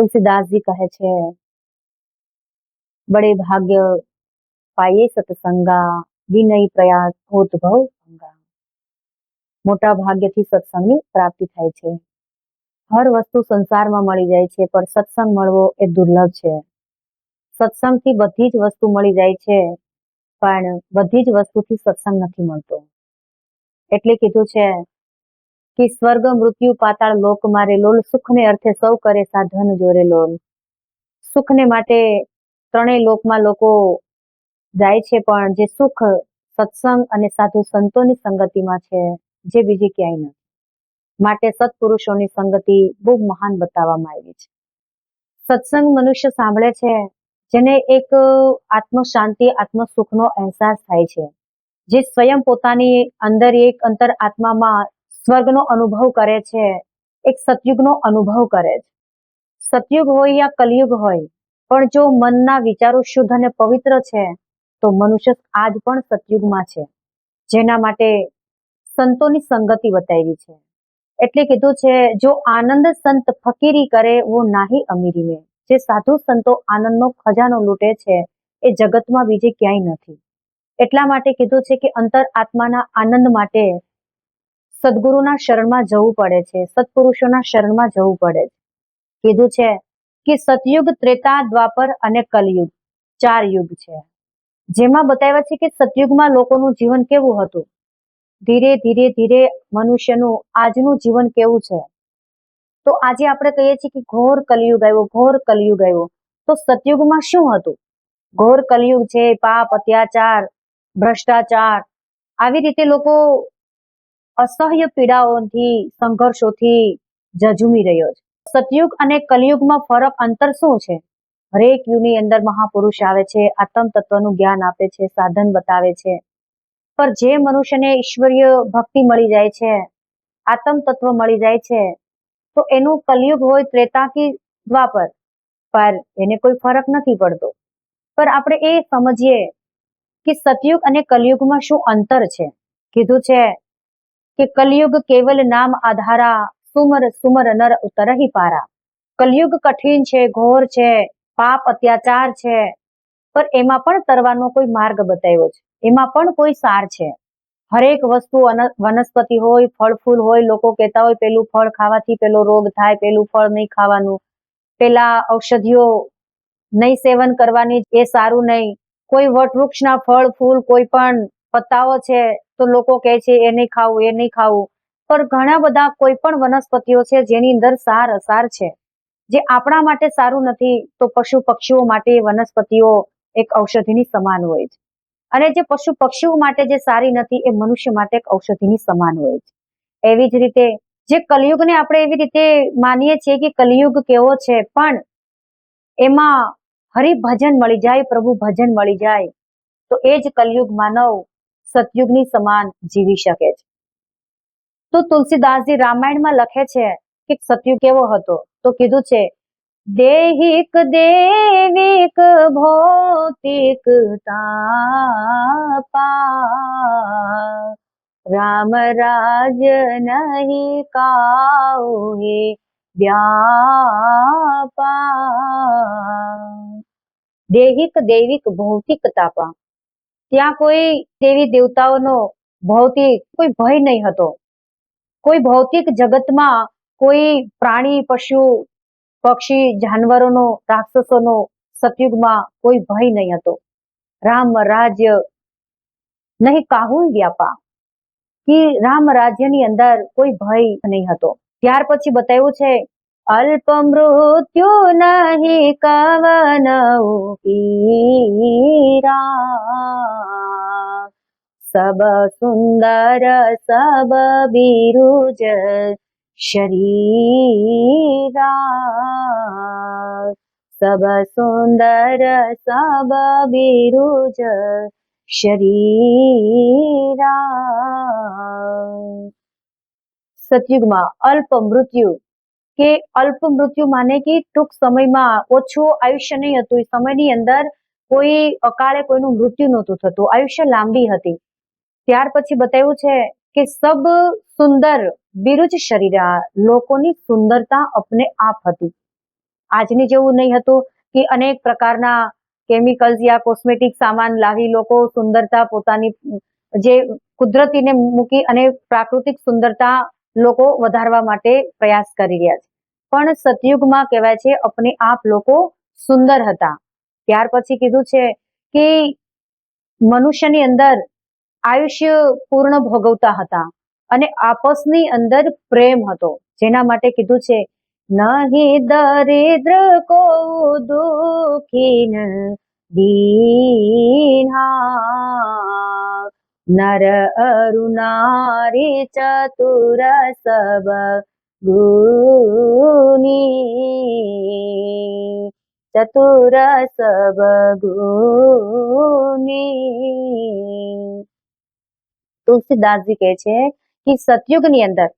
તુલસીદાસજી કહે છે બડે ભાગ્ય પાયે સત્સંગા વિનય પ્રયાસ ભૂત ભવ સંગા મોટા ભાગ્યથી સત્સંગની પ્રાપ્તિ થાય છે હર વસ્તુ સંસારમાં મળી જાય છે પણ સત્સંગ મળવો એ દુર્લભ છે સત્સંગથી બધી જ વસ્તુ મળી જાય છે પણ બધી જ વસ્તુથી સત્સંગ નથી મળતો એટલે કીધું છે કે સ્વર્ગ મૃત્યુ પાતાળ લોક મારે લોલ સુખને અર્થે સૌ કરે સાધન જોરે લોલ. સુખને માટે ત્રણેય લોકમાં લોકો જાય છે, પણ જે સુખ સત્સંગ અને સાધુ સંતોની સંગતિમાં છે, જે બીજી ક્યાંય નથી. માટે સત્પુરુષોની સંગતિ બહુ મહાન બતાવવામાં આવી છે. સત્સંગ મનુષ્ય સાંભળે છે, જેને એક આત્મ શાંતિ આત્મ સુખનો અહેસાસ થાય છે. જે સ્વયં પોતાની અંદર એક અંતર આત્મામાં સ્વર્ગનો અનુભવ કરે છે. એક સતયુગનો અનુભવ કરે છે. સતયુગ હોય યા કલયુગ હોય, પણ જો મનના વિચારો શુદ્ધ અને પવિત્ર છે, તો મનુષ્ય આજ પણ સતયુગમાં છે, જેના માટે સંતોની સંગતિ બતાવી છે. એટલે કીધું છે, જો આનંદ સંત ફકીરી કરે, વો નાહી અમીરી મેં. જે સાધુ સંતો આનંદનો ખજાનો લૂંટે છે, એ જગતમાં બીજે ક્યાંય નથી. એટલા માટે કીધું છે કે અંતર આત્માના આનંદ માટે સદગુરુના શરણમાં જવું પડે છે. સત્પુરુષોના શરણમાં જવું પડે છે. કીધું છે કે સતયુગ ત્રેતા, દ્વાપર અને કલયુગ ચાર યુગ છે. જેમાં બતાવ્યા છે કે સતયુગમાં લોકોનું જીવન કેવું હતું? ધીરે ધીરે ધીરે મનુષ્યનું આજનું જીવન કેવું છે? તો આજે આપણે કહીએ છીએ કે ઘોર કલયુગ આવ્યો, ઘોર કલયુગ આવ્યો. તો સતયુગમાં શું હતું? ઘોર કલયુગ છે, પાપ, અત્યાચાર, ભ્રષ્ટાચાર. આવી રીતે લોકો અસહ્ય પીડાઓથી, સંઘર્ષોથી જજુમી રહ્યો છે. સતયુગ અને કલયુગમાં ફરક અંતર શું છે? હરેક યુગની અંદર મહાપુરુષ આવે છે, આત્મ તત્વનું જ્ઞાન આપે છે, સાધન બતાવે છે. પર જે મનુષ્યને ઈશ્વરીય ભક્તિ મળી જાય છે, આત્મ તત્વ મળી જાય છે, તો એનું કલયુગ હોય ત્રેતા કે દ્વાપર. પર એને કોઈ ફરક નથી પડતો. પર આપણે એ સમજીએ કે સતયુગ અને કલયુગમાં શું અંતર છે? કીધું છે કે કલયુગ કેવલ નામ આધારા, સુમર સુમર નર ઉતરહી પારા. કલયુગ કઠિન છે, ઘોર છે, પાપ અત્યાચાર છે પણ એમાં પણ તરવાનો કોઈ માર્ગ બતાવ્યો છે. એમાં પણ કોઈ સાર છે. હરેક વસ્તુ વનસ્પતિ હોય ફળ ફૂલ હોય, લોકો કહેતા હોય પેલું ફળ ખાવાથી પેલો રોગ થાય, પેલું ફળ નહીં ખાવાનું. પેલા ઔષધિઓ નહીં સેવન કરવાની, એ સારું નહીં. કોઈ વટવૃક્ષના ફળ, ફૂલ કોઈ પણ પત્તાઓ છે, તો લોકો કહે છે, એ નહીં ખાવું, એ નહીં ખાવું. પણ ઘણા બધા કોઈ પણ વનસ્પતિઓ છે, જેની અંદર સાર અસાર છે. જે આપણા માટે સારું નથી, તો પશુ પક્ષીઓ માટે વનસ્પતિઓ એક ઔષધિની સમાન હોય છે. અને જે પશુ પક્ષીઓ માટે જે સારી નથી, એ મનુષ્ય માટે એક ઔષધિની સમાન હોય છે. એવી જ રીતે, જે કલયુગને આપણે એવી રીતે માનીએ છીએ કે કલયુગ કેવો છે, પણ એમાં હરિભજન મળી જાય, પ્રભુ ભજન મળી જાય, તો એ જ કલયુગ માનવ સતયુગની સમાન જીવી શકે છે. તો તુલસીદાસજી રામાયણમાં લખે છે કે સતયુગ કેવો હતો? તો કીધું છે, દેહિક દેવિક ભૌતિક તાપા, રામ રાજ નહીં કાઉહે વ્યાપા. દેહિક દૈવિક ભૌતિક તાપા. ત્યાં કોઈ દેવી દેવતાઓનો ભૌતિક, કોઈ ભય નહીં હતો. કોઈ ભૌતિક જગતમાં કોઈ પ્રાણી, પશુ, પક્ષી, જાનવરોનો, રાક્ષસોનો સતયુગમાં કોઈ ભય નહીં હતો. રામ રાજ્ય નહીં કાહુલ વ્યાપા કે રામ રાજ્યની અંદર કોઈ ભય નહીં હતો. ત્યાર પછી બતાવ્યું છે અલ્પ મૃત્યુ નહીં કવન સબ સુંદર સબ બિરુજ શરીરા સબ સુંદર સબ બિરુજ શરીરા સતયુગમાં અલ્પ મૃત્યુ કે અલ્પ મૃત્યુ માને કે ટૂંક સમયમાં ઓછું આયુષ્ય નહીં હતું. એ સમયની અંદર કોઈ અકાળે કોઈનું મૃત્યુ નહોતું થતું. આયુષ્ય લાંબી હતી. ત્યાર પછી બતાવ્યું છે કે સબ સુંદર બિરુજ શરીરા લોકોની સુંદરતા અપને આપ હતી. આજની જેવું નહીં હતું કે અનેક પ્રકારના કેમિકલ્સ યા કોસ્મેટિક સામાન લાવી લોકો સુંદરતા પોતાની, જે કુદરતીને મૂકી અને પ્રાકૃતિક સુંદરતા લોકો વધારવા માટે પ્રયાસ કરી રહ્યા છે. પણ સતયુગમાં કહેવાય છે, અપને આપ લોકો સુંદર હતા. ત્યાર પછી કીધું છે કે મનુષ્યની અંદર આયુષ્ય પૂર્ણ ભોગવતા હતા અને આપસની અંદર પ્રેમ હતો. જેના માટે કીધું છે, નહીં દરિદ્ર કો દુખીન દીના નર અરુનારી ચતુર સબ ગુની ચતુર સબ તુલસીદાસજી કહે છે કે સતયુગની અંદર,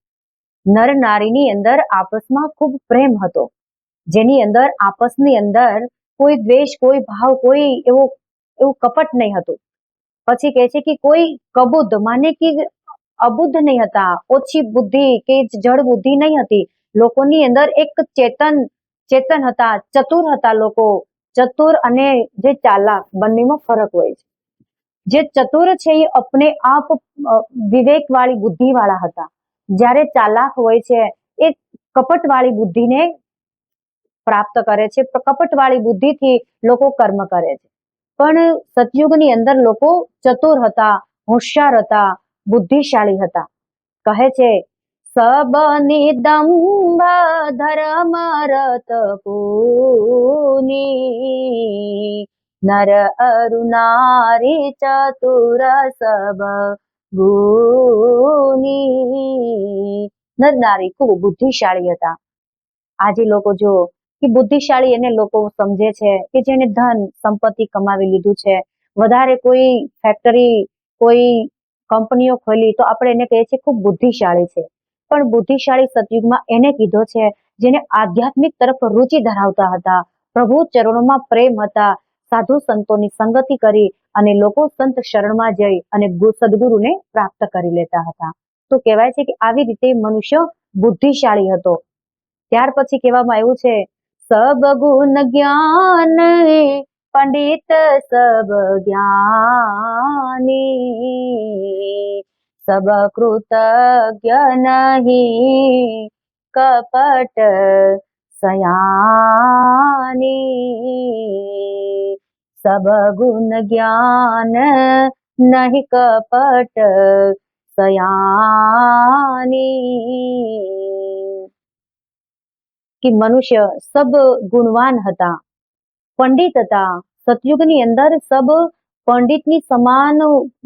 નર નારીની અંદર આપસમાં ખૂબ પ્રેમ હતો. જેની અંદર, આપસની અંદર કોઈ દ્વેષ, કોઈ ભાવ, કોઈ એવો, એવું કપટ નહીં હતું. પછી કહે છે કે કોઈ કબૂદ, માને કે અબુદ્ધ નહીં હતા, ઓછી બુદ્ધિ કે જળ બુદ્ધિ નહીં હતી. લોકોની અંદર એક ચેતન ચેતન હતા, ચતુર હતા લોકો. ચતુર અને જે ચાલાક, બંનેમાં ફરક હોય છે. જે ચતુર છે એ અપને આપ વિવેક વાળી બુદ્ધિ વાળા હતા. જ્યારે ચાલાક હોય છે, એ કપટ વાળી બુદ્ધિને પ્રાપ્ત કરે છે. કપટ વાળી બુદ્ધિથી લોકો કર્મ કરે છે. પણ સતયુગની અંદર લોકો ચતુર હતા, હોશિયાર હતા બુદ્ધિશાળી હતા. કહે છે સબ નિદંભ ધર્મ રત પૂની, નર અરુનારી ચતુર સબ ગુની. નર નારી ખૂબ બુદ્ધિશાળી હતા. આજે લોકો જો કે બુદ્ધિશાળી એને લોકો સમજે છે કે જેને ધન, સંપત્તિ કમાવી લીધું છે. વધારે કોઈ ફેક્ટરી કોઈ કંપનીઓ ખોલી તો આપણે એને કહીએ છીએ ખૂબ બુદ્ધિશાળી છે. પણ બુદ્ધિશાળી સતયુગમાં એને કીધો છે જેને આધ્યાત્મિક તરફ રુચિ ધરાવતા હતા. પ્રભુ ચરણોમાં પ્રેમ હતા. સાધુ સંતોની સંગતિ કરી અને લોકો સંત શરણમાં જઈ અને સદગુરુને પ્રાપ્ત કરી લેતા હતા. તો કહેવાય છે કે આવી રીતે મનુષ્ય બુદ્ધિશાળી હતો. ત્યાર પછી કહેવામાં આવ્યું છે સબ ગુણ જ્ઞાન પંડિત સબ જ્ઞાની, સબ કૃતજ્ઞ નહીં, કપટ સયાની, સબ ગુણ જ્ઞાન નહીં, કપટ સયાની. કે મનુષ્ય સબ ગુણવાન હતા. પંડિત હતા. સતયુગની અંદર સબ પંડિતની સમાન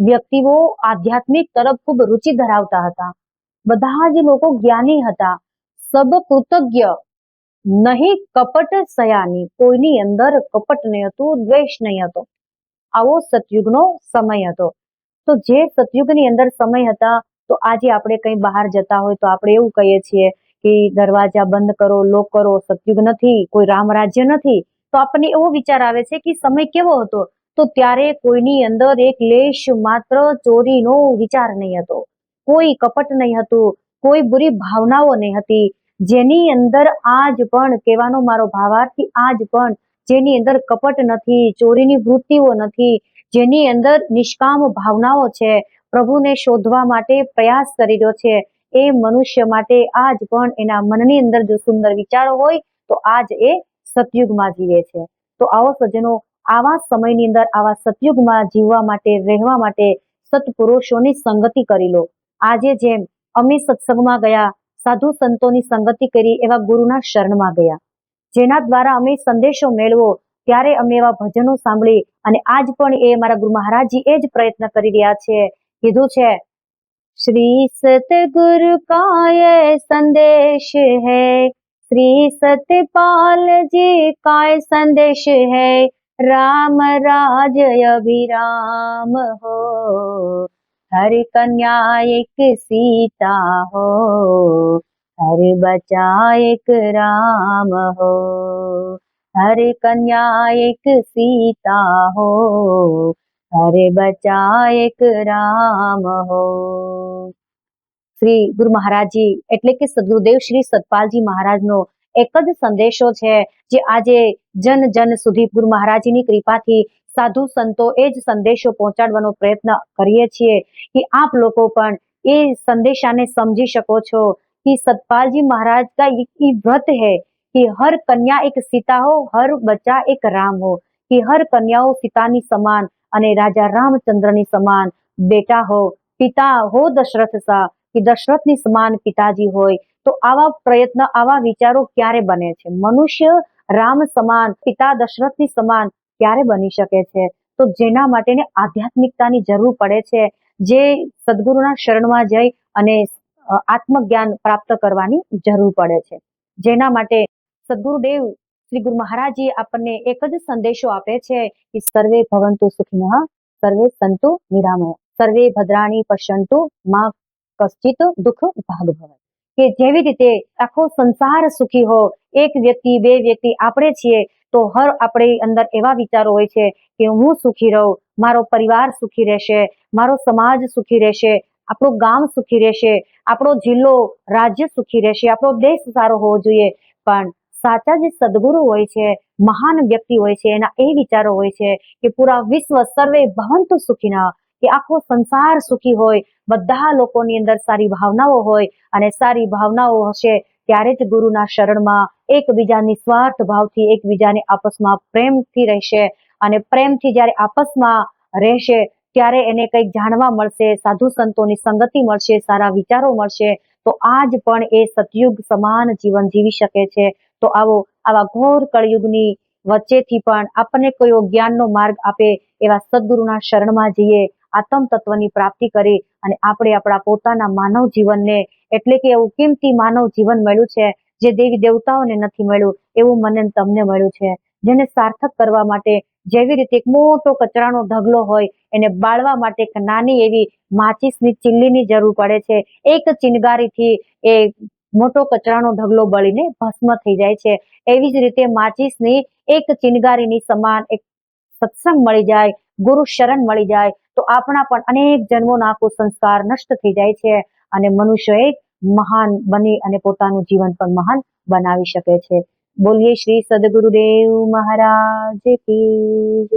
વ્યક્તિઓ આધ્યાત્મિક તરફ ખૂબ રુચિ ધરાવતા હતા. બધા જ લોકો જ્ઞાની હતા. સબ કૃતજ્ઞ, નહીં કપટ સયાની. કોઈની અંદર કપટ નહીં હતું, દ્વેષ નહીં હતો. આવો સતયુગનો સમય હતો. તો જે સતયુગની અંદર સમય હતા, તો આજે આપણે કંઈ બહાર જતા હોય તો આપણે એવું કહીએ છીએ કે દરવાજા બંધ કરો, લોક કરો, સતયુગ નથી, કોઈ રામ રાજ્ય નથી. તો આપણને એવો વિચાર આવે છે કે સમય કેવો હતો? તો ત્યારે કોઈની અંદર એક લેશ માત્ર ચોરીનો વિચાર નહીં હતો. કોઈ કપટ નહીં હતું, કોઈ બુરી ભાવનાઓ નહીં હતી. જેની અંદર આજ પણ, કહેવાનો મારો ભાવાર્થી, આજ પણ જેની અંદર કપટ નથી, ચોરીની વૃત્તિઓ નથી, જેની અંદર નિષ્કામ ભાવનાઓ છે, પ્રભુને શોધવા માટે પ્રયાસ કરી રહ્યો છે, એ મનુષ્ય માટે આજ પણ એના મનની અંદર જો સુંદર વિચારો હોય, તો આજ એ સતયુગમાં જીવે છે. તો આવો સજ્જનો, આવા સમયની અંદર આવા સતયુગમાં જીવવા માટે, રહેવા માટે સત્પુરુષોની સંગતિ કરી લો. આજે જેમ અમે સત્સંગમાં ગયા, સાધુ સંતોની સંગતિ કરી એવા ગુરુના શરણમાં ગયા. જેના દ્વારા અમે સંદેશો મેળવો, ત્યારે અમે એવા ભજનો સાંભળી અને આજ પણ એ મારા ગુરુ મહારાજજી એ જ પ્રયત્ન કરી રહ્યા છે. કીધું છે, શ્રી સતગુરુ કાય સંદેશ હે है श्री सतपाल जी का ये संदेश है राम राज अभिराम हो हर कन्या एक सीता हो हर बचा एक राम हो हर कन्या एक सीता हो હરે બચા એક રામ હો શ્રી ગુરુ મહારાજજી એટલે કે સદગુરુદેવ શ્રી સતપાલજી મહારાજનો એક જ સંદેશો છે જે આજે જન જન સુધી ગુરુ મહારાજની કૃપાથી સાધુ સંતો એ જ સંદેશો પહોંચાડવાનો પ્રયત્ન કરીએ છીએ કે આપ લોકો પણ એ संदेशाने समझी શકો છો कि सतपाल जी महाराज का ये ये व्रत है कि हर कन्या एक सीता हो हर बच्चा एक राम हो कि हर कन्याओ સીતાની સમાન અને રાજા રામચંદ્રની સમાન બેટા હો પિતા હો દશરથ સા કે દશરથની સમાન પિતાજી હોય, તો આવા પ્રયત્ન, આવા વિચારો ક્યારે બને છે? મનુષ્ય રામ સમાન, પિતા દશરથની સમાન ક્યારે બની શકે છે? તો જેના માટેને આધ્યાત્મિકતાની જરૂર પડે છે, જે સદગુરુના શરણમાં જઈ અને આત્મજ્ઞાન પ્રાપ્ત કરવાની જરૂર પડે છે. જેના માટે સદગુરુદેવ શ્રી ગુરુ મહારાજજી આપણને એક જ સંદેશો આપે છે કે સર્વે ભવંતુ સુખિનઃ, સર્વે સંતુ નિરામય, સર્વે ભદ્રાણી પશ્યંતુ માં કશ્ચિત દુઃખ ભાગ ભવે. કે જેવી રીતે આખો સંસાર સુખી હો, એક વ્યક્તિ, બે વ્યક્તિ આપણે છીએ, તો હર આપણી અંદર એવા વિચારો હોય છે કે હું સુખી રહું, મારો પરિવાર સુખી રહેશે, મારો સમાજ સુખી રહેશે, આપણું ગામ સુખી રહેશે, આપણો જિલ્લો, રાજ્ય સુખી રહેશે, આપણો દેશ સારો હોવો જોઈએ. પણ સાચા જે સદગુરુ હોય છે, મહાન વ્યક્તિ હોય છે, એના એ વિચારો હોય છે કે પૂરા વિશ્વ સર્વે ભવંતુ સુખીના કે આખો સંસાર સુખી હોય, બધા લોકોની અંદર સારી ભાવનાઓ હોય અને સારી ભાવનાઓ હશે ત્યારે જ ગુરુના શરણમાં એકબીજા નિસ્વાર્થ ભાવથી એકબીજાને આપસમાં પ્રેમથી રહેશે અને પ્રેમથી જ્યારે આપસમાં રહેશે ત્યારે એને કંઈક જાણવા મળશે, સાધુ સંતોની સંગતિ મળશે, સારા વિચારો મળશે, તો આજ પણ એ સતયુગ સમાન જીવન જીવી શકે છે. તો આવો, આવા ઘોર કળયુગની વચ્ચેથી પણ આપણને કયો જ્ઞાનનો માર્ગ આપે એવા સદગુરુના શરણમાં જઈએ. આત્મ તત્વની પ્રાપ્તિ કરી અને આપણે આપણા પોતાના માનવ જીવનને, એટલે કે એવું કિંમતી માનવ જીવન મળ્યું છે, જે દેવી દેવતાઓને નથી મળ્યું, એવું મને તમને મળ્યું છે. જેને સાર્થક કરવા માટે જેવી રીતે એક મોટો કચરાનો ઢગલો હોય, એને બાળવા માટે એક નાની એવી માચીસની ચીલ્લીની જરૂર પડે છે. એક ચિનગારીથી એ મોટો કચરાનો ઢગલો બળીને ભસ્મ થઈ જાય છે. એવી જ રીતે માચીસની એક ચિનગારીની સમાન એક સત્સંગ મળી જાય ગુરુ શરણ મળી જાય, તો આપણા પણ અનેક જન્મોના કુસંસ્કાર નષ્ટ થઈ જાય છે અને મનુષ્ય એક મહાન બની અને પોતાનું જીવન પણ મહાન બનાવી શકે છે. બોલીએ શ્રી સદગુરુદેવ મહારાજ કી